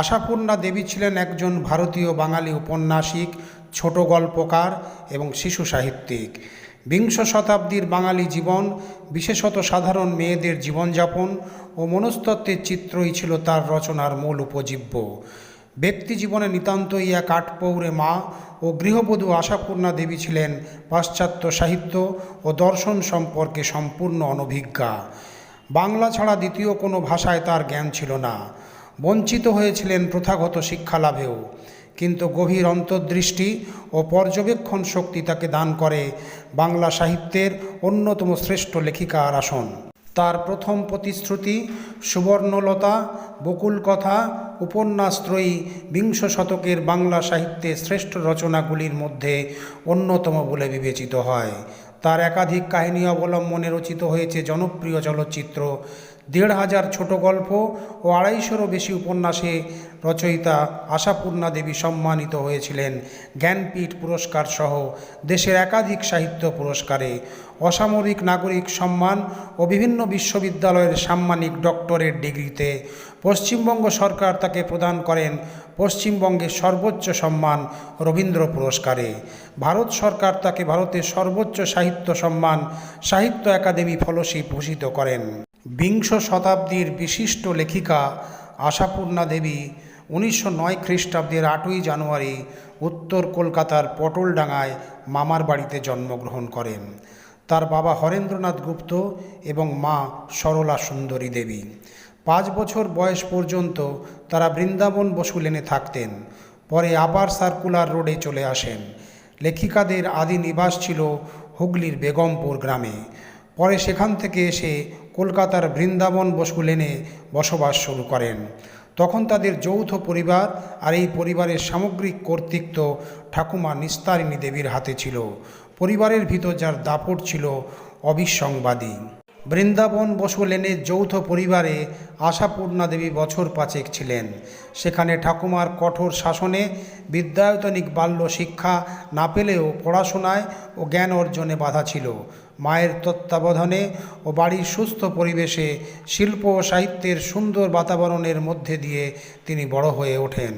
আশাপূর্ণা দেবী ছিলেন একজন ভারতীয় বাঙালি উপন্যাসিক, ছোট গল্পকার এবং শিশু সাহিত্যিক। বিংশ শতাব্দীর বাঙালি জীবন, বিশেষত সাধারণ মেয়েদের জীবনযাপন ও মনস্তত্ত্বের চিত্রই ছিল তার রচনার মূল উপজীব্য। ব্যক্তি জীবনে নিতান্তই এক আটপৌরে মা ও গৃহবধূ আশাপূর্ণা দেবী ছিলেন পাশ্চাত্য সাহিত্য ও দর্শন সম্পর্কে সম্পূর্ণ অনভিজ্ঞা। বাংলা ছাড়া দ্বিতীয় কোনো ভাষায় তার জ্ঞান ছিল না। বঞ্চিত হয়েছিলেন প্রথাগত শিক্ষা লাভেও কিন্তু গভীর অন্তর্দৃষ্টি ও পর্যবেক্ষণ শক্তি তাকে দান করে বাংলা সাহিত্যের অন্যতম শ্রেষ্ঠ লেখিকার আসন। তার প্রথম প্রতিশ্রুতি সুবর্ণলতা বকুল কথা উপন্যাসত্রয়ী বিংশ শতকের বাংলা সাহিত্যের শ্রেষ্ঠ রচনাগুলির মধ্যে অন্যতম বলে বিবেচিত হয়। তার একাধিক কাহিনী অবলম্বনে রচিত হয়েছে জনপ্রিয় চলচ্চিত্র দেড় হাজার ছোট গল্প ও আড়াইশোরও বেশি উপন্যাসে রচয়িতা আশাপূর্ণা দেবী সম্মানিত হয়েছিলেন। জ্ঞানপীঠ পুরস্কার সহ দেশের একাধিক সাহিত্য পুরস্কারে অসামরিক নাগরিক সম্মান ও বিভিন্ন বিশ্ববিদ্যালয়ের সাম্মানিক ডক্টরেট ডিগ্রিতে পশ্চিমবঙ্গ সরকার তাকে প্রদান করেন পশ্চিমবঙ্গের সর্বোচ্চ সম্মান রবীন্দ্র পুরস্কারে। ভারত সরকার তাকে ভারতের সর্বোচ্চ সাহিত্য সম্মান সাহিত্য একাডেমি ফলোশিপ ভূষিত করেন। বিংশ শতাব্দীর বিশিষ্ট লেখিকা আশাপূর্ণা দেবী উনিশশো নয় খ্রিস্টাব্দের আটই জানুয়ারি উত্তর কলকাতার পটলডাঙ্গায় মামার বাড়িতে জন্মগ্রহণ করেন। তার বাবা হরেন্দ্রনাথ গুপ্ত এবং মা সরলা সুন্দরী দেবী। পাঁচ বছর বয়স পর্যন্ত তারা বৃন্দাবন বসু লেনে থাকতেন। পরে আবার সার্কুলার রোডে চলে আসেন। লেখিকাদের আদি নিবাস ছিল হুগলির বেগমপুর গ্রামে। পরে সেখান থেকে এসে কলকাতার বৃন্দাবন বসু লেনে বসবাস শুরু করেন। তখন তাদের যৌথ পরিবার আর এই পরিবারের সামগ্রিক কর্তৃত্ব ঠাকুমা নিস্তারিণী দেবীর হাতে ছিল। পরিবারের ভিতর যার দাপট ছিল অবিসংবাদী। বৃন্দাবন বসু লেনের যৌথ পরিবারে আশাপূর্ণা দেবী বছর পাঁচেক ছিলেন। সেখানে ঠাকুমার কঠোর শাসনে বিদ্যায়তনিক বাল্য শিক্ষা না পেলেও পড়াশোনায় ও জ্ঞান অর্জনে বাধা ছিল। মায়ের তত্ত্বাবধানে ও বাড়ির সুস্থ পরিবেশে শিল্প ও সাহিত্যের সুন্দর বাতাবরণের মধ্যে দিয়ে তিনি বড় হয়ে ওঠেন।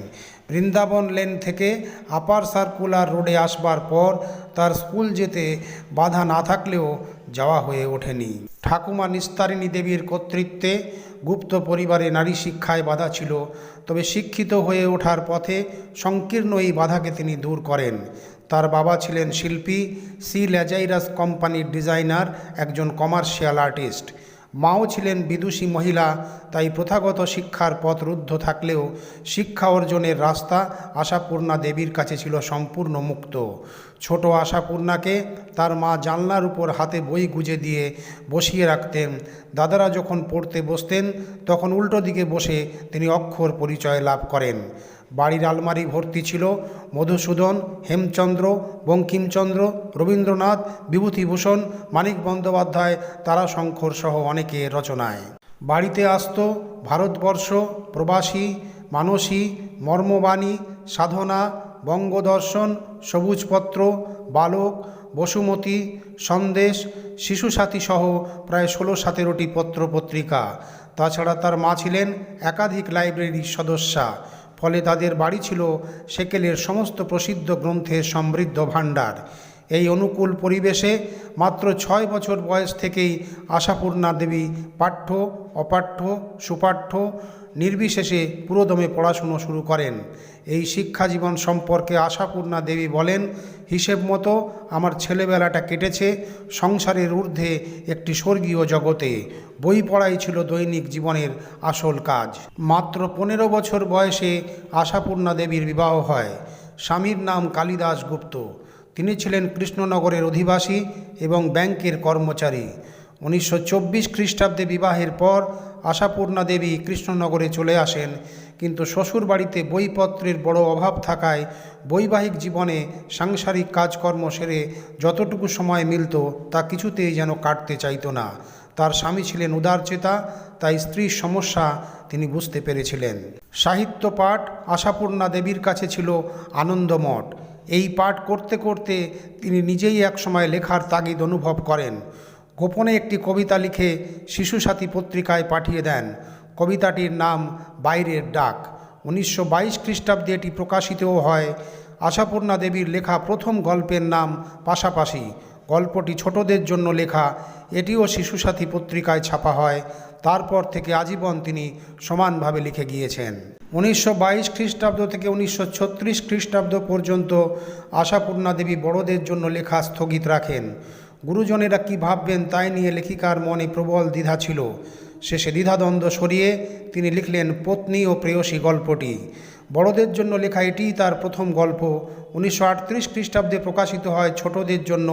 বৃন্দাবন লেন থেকে আপার সার্কুলার রোডে আসবার পর তার স্কুল যেতে বাধা না থাকলেও যাওয়া হয়ে ওঠেনি। ঠাকুমা নিস্তারিণী দেবীর কর্তৃত্বে গুপ্ত পরিবারে নারী শিক্ষায় বাধা ছিল, তবে শিক্ষিত হয়ে ওঠার পথে সংকীর্ণ এই বাধাকে তিনি দূর করেন। তার বাবা ছিলেন শিল্পী সি ল্যাজাইরাস কোম্পানির ডিজাইনার, একজন কমার্শিয়াল আর্টিস্ট। মাও ছিলেন বিদুষী মহিলা, তাই প্রথাগত শিক্ষার পথ রুদ্ধ থাকলেও শিক্ষা অর্জনের রাস্তা আশাপূর্ণা দেবীর কাছে ছিল সম্পূর্ণ মুক্ত। ছোট আশাপূর্ণাকে তার মা জানলার উপর হাতে বই গুজে দিয়ে বসিয়ে রাখতেন। দাদারা যখন পড়তে বসতেন, তখন উল্টো দিকে বসে তিনি অক্ষর পরিচয় লাভ করেন। বাড়ির আলমারি ভর্তি ছিল। মধুসূদন, হেমচন্দ্র, বঙ্কিমচন্দ্র, রবীন্দ্রনাথ, বিভূতিভূষণ, মানিক বন্দ্যোপাধ্যায়, তারাশঙ্কর সহ অনেকে রচনায়। বাড়িতে আসত ভারতবর্ষ, প্রবাসী, মানসী, মর্মবাণী, সাধনা, বঙ্গদর্শন, সবুজপত্র, বালক, বসুমতী, সন্দেশ, শিশুসাথী সহ প্রায় ষোলো সতেরোটি পত্রপত্রিকা তাছাড়া তার মা ছিলেন একাধিক লাইব্রেরির সদস্যা। ফলে তাদের বাড়ি ছিল সেকেলের সমস্ত প্রসিদ্ধ গ্রন্থের সমৃদ্ধ ভাণ্ডার। এই অনুকূল পরিবেশে মাত্র ছয় বছর বয়স থেকেই আশাপূর্ণা দেবী পাঠ্য, অপাঠ্য, সুপাঠ্য নির্বিশেষে পুরোদমে পড়াশুনো শুরু করেন। এই শিক্ষা জীবন সম্পর্কে আশাপূর্ণা দেবী বলেন, হিসেব মতো আমার ছেলেবেলাটা কেটেছে সংসারের ঊর্ধ্বে একটি স্বর্গীয় জগতে। বই পড়াই ছিল দৈনিক জীবনের আসল কাজ। মাত্র পনেরো বছর বয়সে আশাপূর্ণা দেবীর বিবাহ হয়। স্বামীর নাম কালিদাস গুপ্ত। তিনি ছিলেন কৃষ্ণনগরের অধিবাসী এবং ব্যাংকের কর্মচারী। উনিশশো চব্বিশ খ্রিস্টাব্দে বিবাহের পর আশাপূর্ণা দেবী কৃষ্ণনগরে চলে আসেন। কিন্তু শ্বশুর বাড়িতে বইপত্রের বড় অভাব থাকায় বৈবাহিক জীবনে সাংসারিক কাজকর্ম সেরে যতটুকু সময় মিলত তা কিছুতেই যেন কাটতে চাইত না। তার স্বামী ছিলেন উদারচেতা তাই স্ত্রীর সমস্যা তিনি বুঝতে পেরেছিলেন। সাহিত্য পাঠ আশাপূর্ণা দেবীর কাছে ছিল আনন্দমঠ। এই পাঠ করতে করতে তিনি নিজেই একসময় লেখার তাগিদ অনুভব করেন। গোপনে একটি কবিতা লিখে শিশুসাথী পত্রিকায় পাঠিয়ে দেন। কবিতাটির নাম বাইরের ডাক। উনিশশো বাইশ খ্রিস্টাব্দে এটি প্রকাশিতও হয়। আশাপূর্ণা দেবীর লেখা প্রথম গল্পের নাম পাশাপাশি। গল্পটি ছোটদের জন্য লেখা। এটিও শিশুসাথী পত্রিকায় ছাপা হয়। তারপর থেকে আজীবন তিনি সমানভাবে লিখে গিয়েছেন। উনিশশো বাইশ খ্রিস্টাব্দ থেকে উনিশশো ছত্রিশ খ্রিস্টাব্দ পর্যন্ত আশাপূর্ণা দেবী বড়দের জন্য লেখা স্থগিত রাখেন। গুরুজনেরা কি ভাববেন তাই নিয়ে লেখিকার মনে প্রবল দ্বিধা ছিল। শেষে দ্বিধাদ্বন্দ্ব সরিয়ে তিনি লিখলেন পত্নী ও প্রেয়সী গল্পটি। বড়দের জন্য লেখা এটিই তার প্রথম গল্প। উনিশশো আটত্রিশ খ্রিস্টাব্দে প্রকাশিত হয় ছোটদের জন্য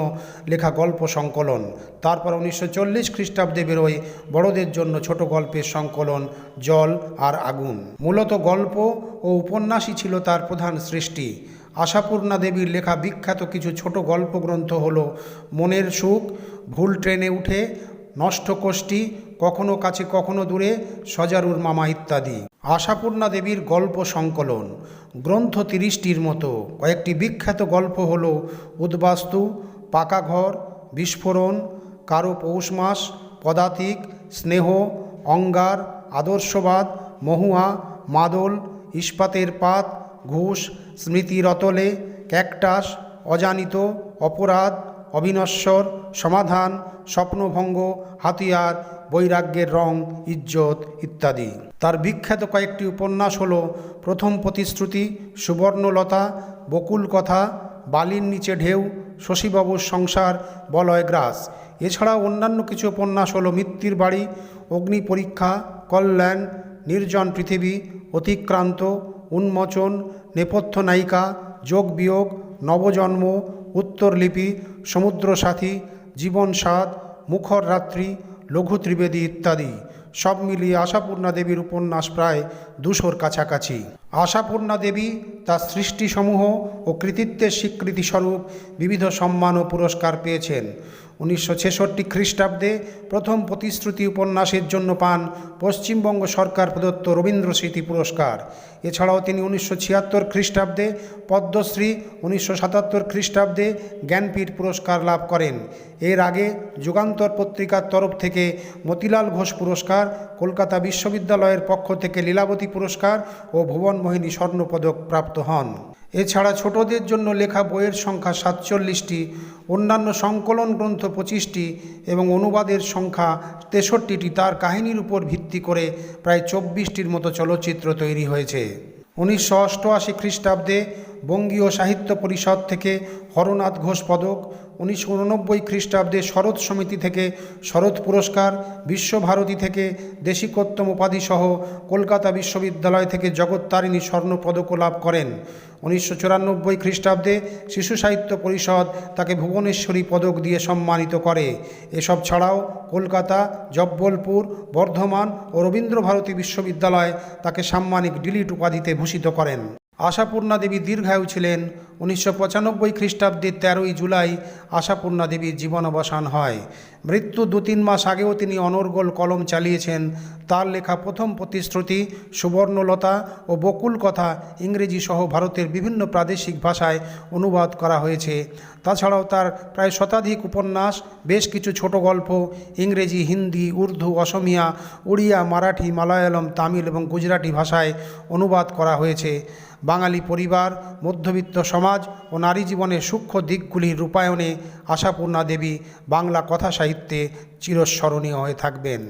লেখা গল্প সংকলন। তারপর উনিশশো চল্লিশ খ্রিস্টাব্দে বেরোয় বড়দের জন্য ছোট গল্পের সংকলন, জল আর আগুন। মূলত গল্প ও উপন্যাসই ছিল তার প্রধান সৃষ্টি। আশাপূর্ণা দেবীর লেখা বিখ্যাত কিছু ছোট গল্প গ্রন্থ হল মনের সুখ, ভুল ট্রেনে উঠে, নষ্ট কোষ্ঠী, কখনো কাছে কখনো দূরে, সজারুর মামা ইত্যাদি। আশাপূর্ণা দেবীর গল্প সংকলন। গ্রন্থ তিরিশটির মতো। কয়েকটি বিখ্যাত গল্প হল উদ্বাস্তু পাকা ঘর বিস্ফোরণ, কারও পৌষ মাস, পদাতিক, স্নেহ, অঙ্গার, আদর্শবাদ, মহুয়া, মাদল, ইস্পাতের পাত, ঘুষ, স্মৃতিরতলে, ক্যাকটাস, অজানিত, অপরাধ অবিনশ্বর, সমাধান, স্বপ্নভঙ্গ, হাতিয়ার, বৈরাগ্যের রং, ইজ্জত ইত্যাদি। তার বিখ্যাত কয়েকটি উপন্যাস হল প্রথম প্রতিশ্রুতি, সুবর্ণলতা, বকুল কথা, বালির নিচে ঢেউ, শশীবাবুর সংসার, বলয় গ্রাস। এছাড়াও অন্যান্য কিছু উপন্যাস হল মৃত্যুর বাড়ি, অগ্নি পরীক্ষা, কল্যাণ, নির্জন পৃথিবী, অতিক্রান্ত, উন্মোচন, নেপথ্য নায়িকা, যোগ বিয়োগ, নবজন্ম উত্তরলিপি সমুদ্রসাথী জীবন স্বাদ মুখর রাত্রি, লঘু ত্রিবেদী ইত্যাদি। সব মিলিয়ে আশাপূর্ণা দেবীর উপন্যাস প্রায় দুশোর কাছাকাছি। আশাপূর্ণা দেবী তার সৃষ্টিসমূহ ও কৃতিত্বের স্বীকৃতিস্বরূপ বিবিধ সম্মান ও পুরস্কার পেয়েছেন। উনিশশো ছেষট্টি খ্রিস্টাব্দে প্রথম প্রতিশ্রুতি উপন্যাসের জন্য পান পশ্চিমবঙ্গ সরকার প্রদত্ত রবীন্দ্র স্মৃতি পুরস্কার। এছাড়াও তিনি উনিশশো ছিয়াত্তর খ্রিস্টাব্দে পদ্মশ্রী, উনিশশো সাতাত্তর খ্রিস্টাব্দে জ্ঞানপীঠ পুরস্কার লাভ করেন। এর আগে যুগান্তর পত্রিকার তরফ থেকে মতিলাল ঘোষ পুরস্কার, কলকাতা বিশ্ববিদ্যালয়ের পক্ষ থেকে লীলাবতী পুরস্কার ও ভুবনমোহিনী স্বর্ণপদক প্রাপ্ত হন। এছাড়া ছোটদের জন্য লেখা বইয়ের সংখ্যা সাতচল্লিশটি, অন্যান্য সংকলন গ্রন্থ পঁচিশটি এবং অনুবাদের সংখ্যা তেষট্টিটি। তার কাহিনীর উপর ভিত্তি করে প্রায় চব্বিশটির মতো চলচ্চিত্র তৈরি হয়েছে। উনিশশো অষ্টআশি খ্রিস্টাব্দে বঙ্গীয় সাহিত্য পরিষদ থেকে হরনাথ ঘোষ পদক, উনিশশো উননব্বই খ্রিস্টাব্দে শরৎ সমিতি থেকে শরৎ পুরস্কার, বিশ্বভারতী থেকে দেশিকোত্তম উপাধিসহ কলকাতা বিশ্ববিদ্যালয় থেকে জগত্তারিণী স্বর্ণ পদকও লাভ করেন। উনিশশো চুরানব্বই খ্রিস্টাব্দে শিশু সাহিত্য পরিষদ তাকে ভুবনেশ্বরী পদক দিয়ে সম্মানিত করে। এসব ছাড়াও কলকাতা, জব্বলপুর, বর্ধমান ও রবীন্দ্রভারতী বিশ্ববিদ্যালয় তাকে সাম্মানিক ডিলিট উপাধিতে ভূষিত করেন। আশাপূর্ণা দেবী দীর্ঘায়ু ছিলেন উনিশশো পঁচানব্বই খ্রিস্টাব্দের তেরোই জুলাই আশাপূর্ণা দেবীর জীবনাবসান হয়। মৃত্যু দু তিন মাস আগেও তিনি অনর্গল কলম চালিয়েছেন। তার লেখা প্রথম প্রতিশ্রুতি, সুবর্ণলতা ও বকুল কথা ইংরেজি সহ ভারতের বিভিন্ন প্রাদেশিক ভাষায় অনুবাদ করা হয়েছে। তাছাড়াও তার প্রায় শতাধিক উপন্যাস, বেশ কিছু ছোট গল্প, ইংরেজি, হিন্দি, উর্দু, অসমিয়া, উড়িয়া, মারাঠি, মালায়ালম, তামিল এবং গুজরাটি ভাষায় অনুবাদ করা হয়েছে। বাঙালি পরিবার, মধ্যবিত্ত সমাজ ও নারী জীবনের সূক্ষ্ম দিকগুলি রূপায়ণে আশাপূর্ণা দেবী বাংলা কথা সাহিত্যে চিরস্মরণীয় হয়ে থাকবেন।